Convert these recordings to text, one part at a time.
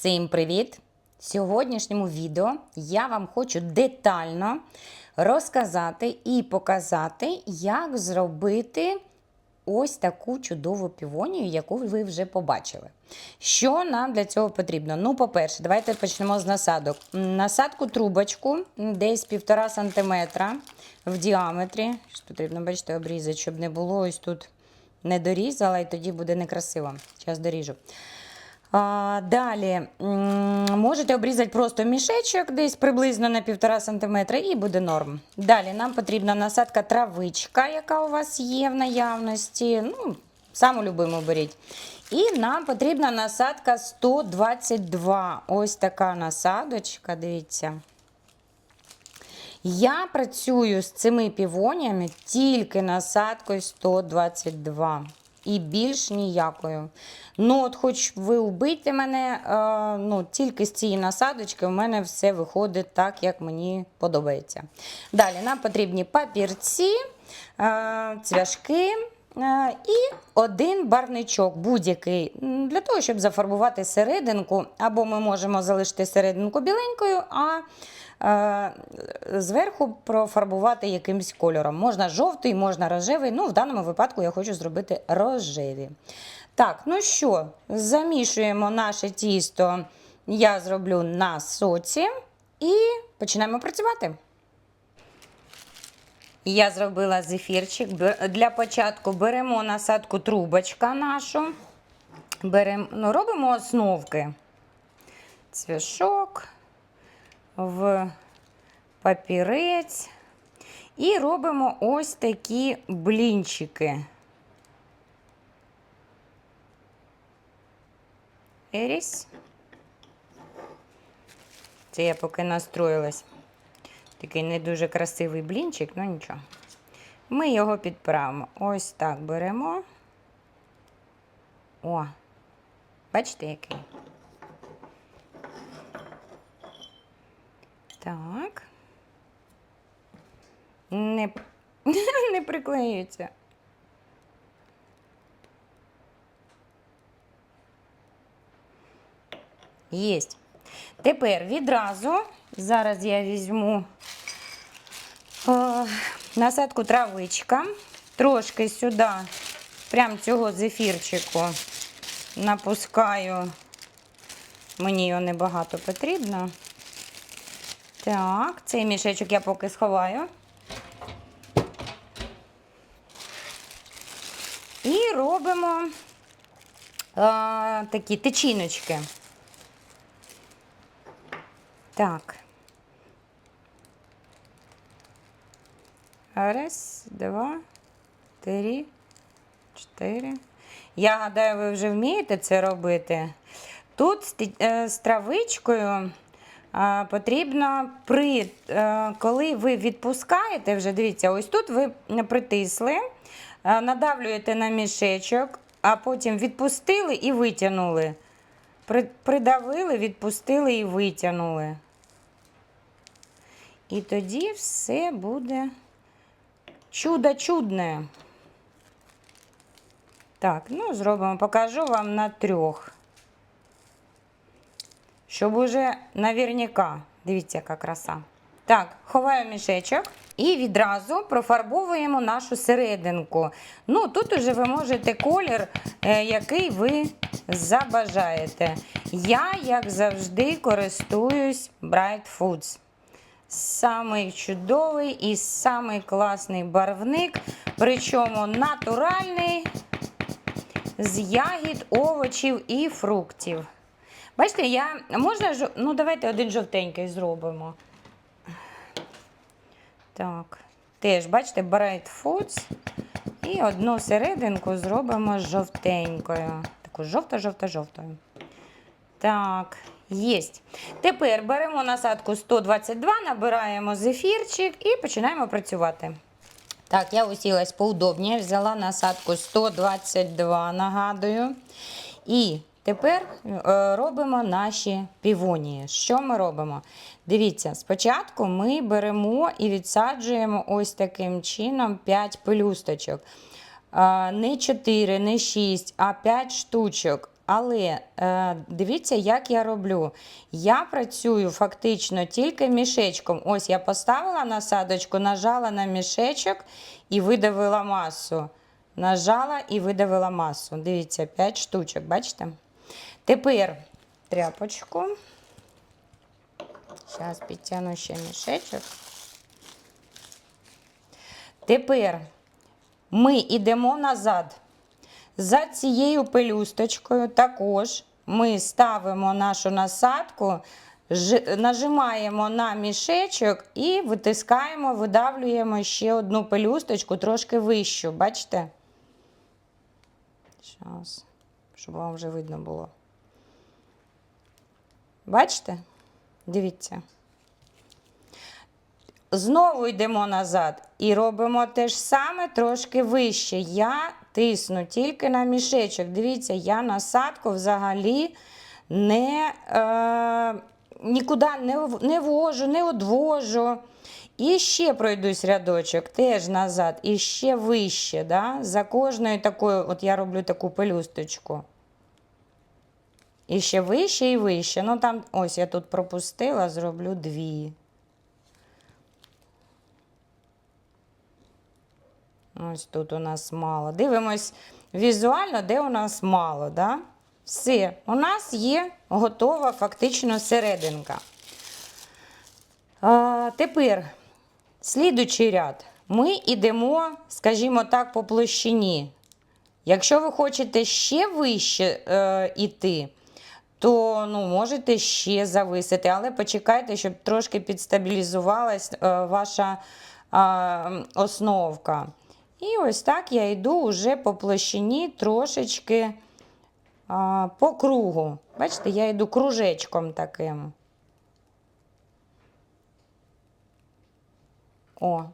Всім привіт! В сьогоднішньому відео я вам хочу детально розказати і показати, як зробити ось таку чудову півонію, яку ви вже побачили. Що нам для цього потрібно? Ну, по-перше, давайте почнемо з насадок. Насадку трубочку десь 1,5 см в діаметрі. Що Потрібно, бачите, обрізати, щоб не було ось тут не дорізала, і тоді буде некрасиво. Зараз доріжу. А, далі можете обрізати просто мішечок десь приблизно на 1,5 см і буде норм. Далі нам потрібна насадка травичка, яка у вас є в наявності. Ну, саму любиму беріть. І нам потрібна насадка 122. Ось така насадочка, дивіться. Я працюю з цими півоніями тільки насадкою 122 і більш ніякою. Ну, от хоч ви убийте мене, е, ну, тільки з цієї насадочки у мене все виходить так, як мені подобається. Далі нам потрібні папірці, е, цвяшки. Е, І один барничок будь-який для того, щоб зафарбувати серединку, або ми можемо залишити серединку біленькою, а е, зверху профарбувати якимсь кольором. Можна жовтий, можна рожевий. Ну, в даному випадку я хочу зробити рожеві. Так, ну що, замішуємо наше тісто. Я зроблю на соці і починаємо працювати. Я зробила зефірчик. Для початку беремо насадку трубочка нашу. Беремо, ну, робимо основки. Цвяшок в папірець. І робимо ось такі блінчики. Еріс. Це я поки настроїлась. Такий не дуже красивий блінчик, ну нічого. Ми його підправимо. Ось так беремо. О, бачите, який? Так. Не, не приклеюється. Єсть. Тепер відразу, зараз я візьму о, насадку травичка, трошки сюди, прям цього зефірчику напускаю. Мені його небагато потрібно. Так, цей мішечок я поки сховаю. І робимо а, такі течіночки. Так. Раз, два, три, чотири. Я гадаю, ви вже вмієте це робити. Тут з е, травичкою потрібно при, е, коли ви відпускаєте, вже дивіться, ось тут ви притисли, е, надавлюєте на мішечок, а потім відпустили і витягнули. Придавили, відпустили і витягнули. І тоді все буде чудо чудне. Так, ну зробимо, покажу вам на трьох. Щоб уже наверняка. Дивіться, яка краса. Так, ховаю мішечок і відразу профарбовуємо нашу серединку. Ну, тут уже ви можете колір, е, який ви забажаєте. Я, як завжди, користуюсь Bright Foods. Самий чудовий і самий класний барвник, причому натуральний з ягід, овочів і фруктів. Бачите, я можна ну давайте один жовтенький зробимо. Так, теж, бачите, Bright Foods. І одну серединку зробимо жовтенькою. Таку жовто-жовто-жовтою. Так, єсть. Тепер беремо насадку 122, набираємо зефірчик і починаємо працювати. Так, я усілась поудобніше, взяла насадку 122, нагадую. І тепер е, робимо наші півонії. Що ми робимо? Дивіться, спочатку ми беремо і відсаджуємо ось таким чином 5 пелюсточок. Не 4, не 6, а 5 штучок. Але е, дивіться, як я роблю. Я працюю фактично тільки мішечком. Ось я поставила насадочку, нажала на мішечок і видавила масу. Нажала і видавила масу. Дивіться, 5 штучок, бачите? Тепер тряпочку. Зараз підтягну ще мішечок. Тепер ми йдемо назад. За цією пелюсточкою також ми ставимо нашу насадку, нажимаємо на мішечок і витискаємо, видавлюємо ще одну пелюсточку трошки вищу. Бачите? Зараз, щоб вам вже видно було. Бачите? Дивіться. Знову йдемо назад і робимо те ж саме трошки вище. Я тисну тільки на мішечок. Дивіться, я насадку взагалі не, е, нікуди не, не вожу, не одвожу. І ще пройдусь рядочок, теж назад, і ще вище. Да? За кожною такою, от я роблю таку пелюсточку. І ще вище і вище. Ну там, ось я тут пропустила, зроблю дві. Ось тут у нас мало. Дивимось візуально, де у нас мало. Да? Все, у нас є готова фактично серединка. А, тепер, слідучий ряд. Ми йдемо, скажімо так, по площині. Якщо ви хочете ще вище е, іти, то ну, можете ще зависити, але почекайте, щоб трошки підстабілізувалась е, ваша е, основка. І ось так я йду вже по площині трошечки а, по кругу. Бачите, я йду кружечком таким. О.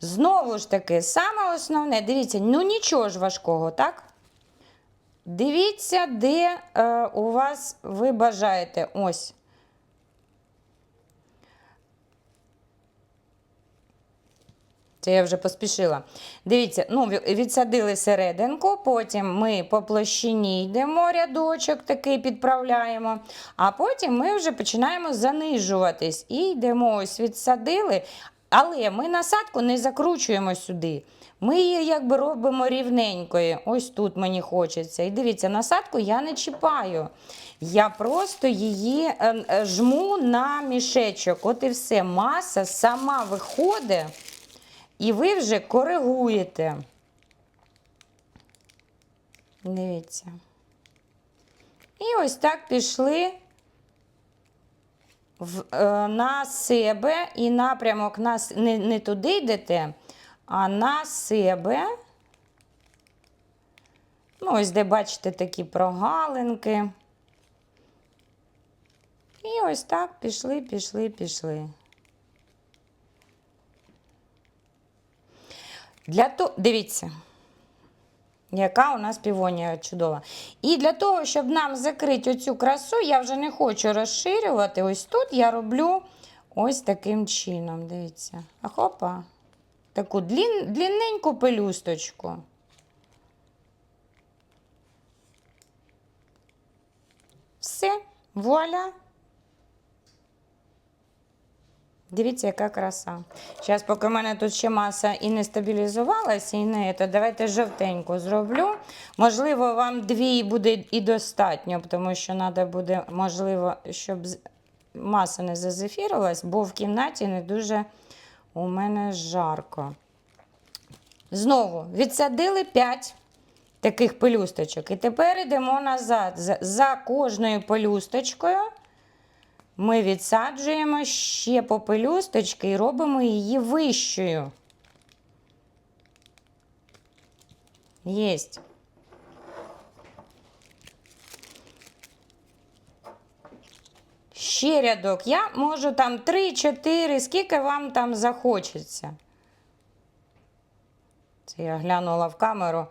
Знову ж таки, саме основне, дивіться, ну нічого ж важкого, так? Дивіться, де е, у вас ви бажаєте. Ось. Це я вже поспішила. Дивіться, ну, відсадили серединку, потім ми по площині йдемо рядочок такий підправляємо, а потім ми вже починаємо занижуватись і йдемо ось відсадили. Але ми насадку не закручуємо сюди. Ми її якби робимо рівненькою. Ось тут мені хочеться. І дивіться, насадку я не чіпаю. Я просто її е, е, жму на мішечок. От і все. Маса сама виходить. І ви вже коригуєте. Дивіться. І ось так пішли в, е, на себе і напрямок на, не, не туди йдете, а на себе. Ну, ось де бачите такі прогалинки. І ось так пішли, пішли, пішли. Для того, дивіться, яка у нас півонія чудова. І для того, щоб нам закрити оцю красу, я вже не хочу розширювати. Ось тут я роблю ось таким чином. Дивіться. А хопа. Таку длін, длінненьку пелюсточку. Все, вуаля. Дивіться, яка краса. Зараз, поки в мене тут ще маса і не стабілізувалася, і не то давайте жовтеньку зроблю. Можливо, вам дві буде і достатньо, тому що треба буде, можливо, щоб маса не зазефірилась, бо в кімнаті не дуже у мене жарко. Знову відсадили 5 таких пелюсточок. І тепер йдемо назад. За, кожною пелюсточкою ми відсаджуємо ще по пелюсточки і робимо її вищою. Єсть. Ще рядок. Я можу там 3-4, скільки вам там захочеться. Це я глянула в камеру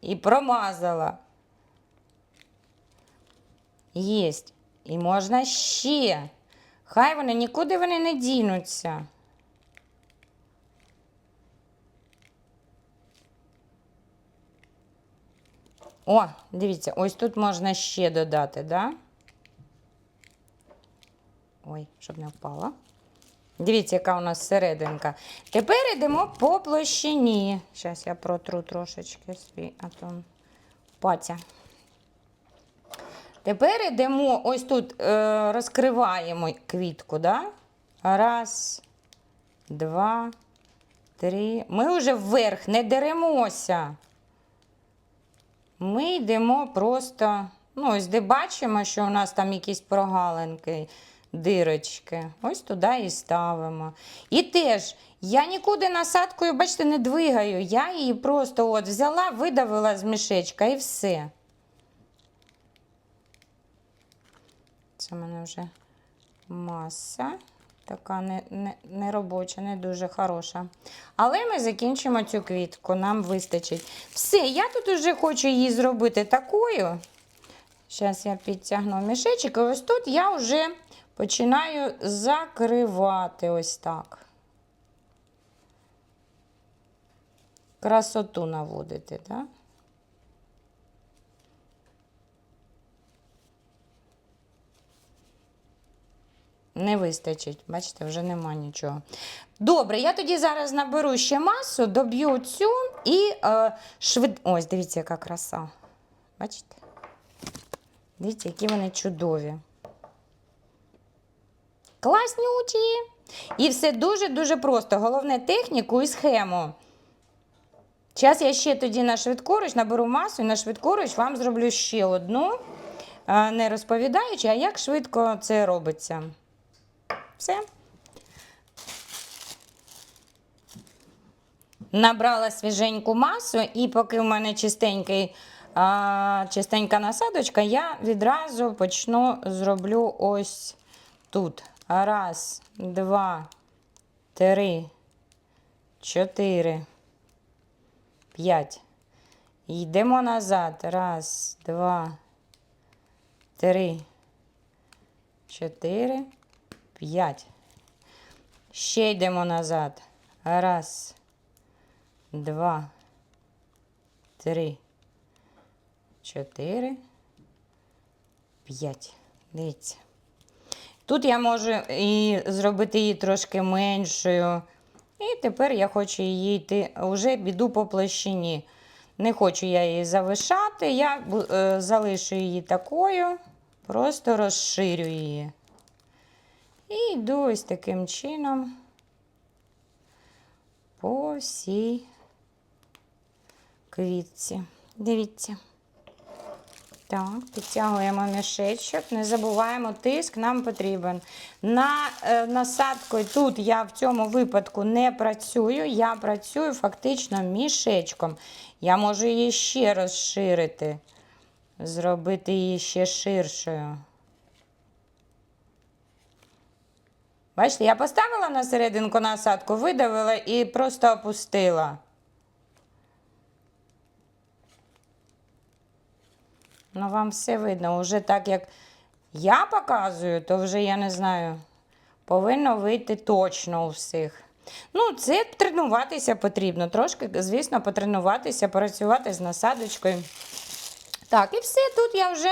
і промазала. Єсть. І можна ще. Хай вони нікуди вони не дінуться. О, дивіться, ось тут можна ще додати, да? Ой, щоб не впало. Дивіться, яка у нас серединка. Тепер йдемо по площині. Зараз я протру трошечки свій атом паця. Тепер йдемо, ось тут е, розкриваємо квітку, да? Раз, два, три. Ми вже вверх не деремося. Ми йдемо просто, ну, ось де бачимо, що у нас там якісь прогалинки, дирочки. Ось туди і ставимо. І теж я нікуди насадкою, бачите, не двигаю. Я її просто от взяла, видавила з мішечка і все. Це в мене вже маса. Така не, не, не робоча, не дуже хороша. Але ми закінчимо цю квітку, нам вистачить. Все, я тут вже хочу її зробити такою. Зараз я підтягну мішечок, і ось тут я вже починаю закривати ось так. Красоту наводити, так? Не вистачить, бачите, вже нема нічого. Добре, я тоді зараз наберу ще масу, доб'ю цю і е, швид... Ось, дивіться, яка краса. Бачите? Дивіться, які вони чудові. Класнючі. І все дуже-дуже просто. Головне техніку і схему. Зараз я ще тоді на швидкоруч наберу масу і на швидкоруч вам зроблю ще одну, е, не розповідаючи, а як швидко це робиться. Все. Набрала свіженьку масу, і поки в мене чистенький, а, чистенька насадочка, я відразу почну зроблю ось тут. Раз, два, три, чотири, п'ять. Йдемо назад. Раз, два, три, чотири. П'ять. Ще йдемо назад. Раз, два, три, чотири, п'ять. Дивіться. Тут я можу і зробити її трошки меншою. І тепер я хочу її йти, вже біду по площині. Не хочу я її завишати, я е, залишу її такою, просто розширю її. І йду ось таким чином по всій квітці. Дивіться. Так, підтягуємо мішечок, не забуваємо, тиск нам потрібен. На е, насадкою тут я в цьому випадку не працюю, я працюю фактично мішечком. Я можу її ще розширити, зробити її ще ширшою. Бачите, я поставила на серединку насадку, видавила і просто опустила. Ну, вам все видно. Уже так як я показую, то вже я не знаю, повинно вийти точно у всіх. Ну, це тренуватися потрібно. Трошки, звісно, потренуватися, працювати з насадочкою. Так, і все тут я вже.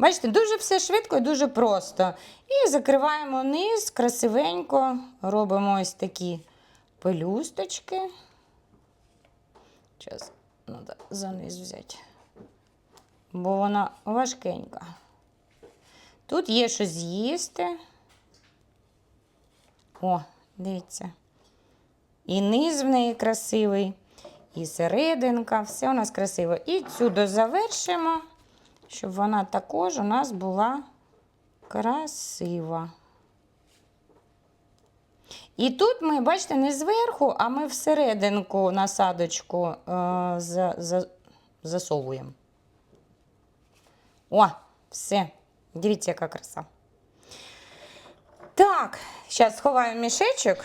Бачите, дуже все швидко і дуже просто. І закриваємо низ, красивенько, робимо ось такі пелюсточки. Зараз треба за низ взяти, бо вона важкенька. Тут є що з'їсти. О, дивіться. І низ в неї красивий, і серединка, все у нас красиво. І цю дозавершимо щоб вона також у нас була красива. І тут ми, бачите, не зверху, а ми всерединку насадочку е, за, за, засовуємо. О, все. Дивіться, яка краса. Так, зараз сховаю мішечок.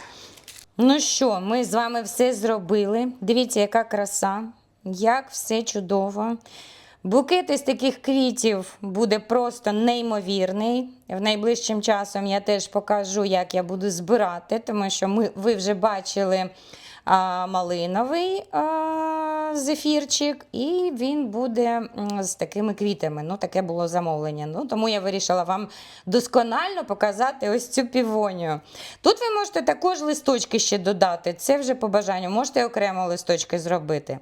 Ну що, ми з вами все зробили. Дивіться, яка краса, як все чудово. Букет із таких квітів буде просто неймовірний. В найближчим часом я теж покажу, як я буду збирати, тому що ми, ви вже бачили а, малиновий а, зефірчик, і він буде з такими квітами. Ну, таке було замовлення. Ну, тому я вирішила вам досконально показати ось цю півонію. Тут ви можете також листочки ще додати. Це вже по бажанню. Можете окремо листочки зробити.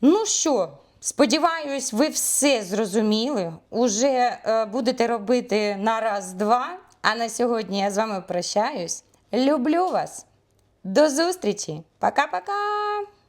Ну що, сподіваюсь, ви все зрозуміли. Уже е, будете робити на раз-два. А на сьогодні я з вами прощаюсь. Люблю вас. До зустрічі. Пока-пока.